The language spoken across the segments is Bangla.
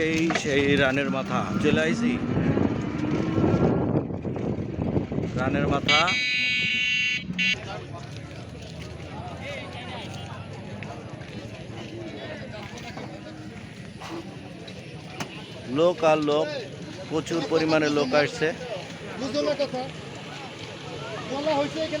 এটাই সেই রানের মাথা, চলে আইছি। রানের মাথা। লোক আর লোক, প্রচুর পরিমাণে লোক আসছে। হয়েছে এখান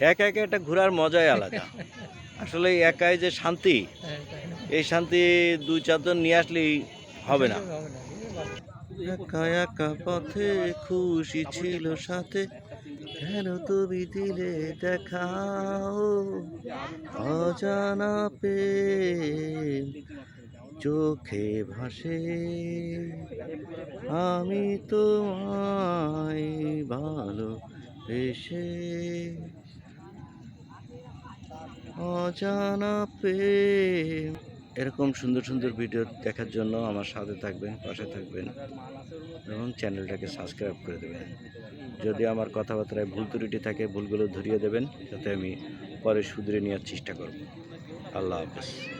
একা একা একটা ঘোরার মজাই আলাদা। আসলে একাই যে শান্তি, এই শান্তি দুই চারজন নিয়ে আসলেই হবে না। একা একা পথে খুশি ছিল সাথে, কেন তুমি দিলে দেখাও? অজানা প্রেম চোখে ভাসে। আমি তোমায় ভালো বেশে অজানা প্রেম। এরকম সুন্দর সুন্দর ভিডিও দেখার জন্য আমার সাথে থাকবেন, পাশে থাকবেন এবং চ্যানেলটাকে সাবস্ক্রাইব করে দেবেন। যদি আমার কথাবার্তায় ভুল ত্রুটি থাকে, ভুলগুলো ধরিয়ে দেবেন, যাতে আমি পরে শুধরে নেওয়ার চেষ্টা করব। আল্লাহ হাফেজ।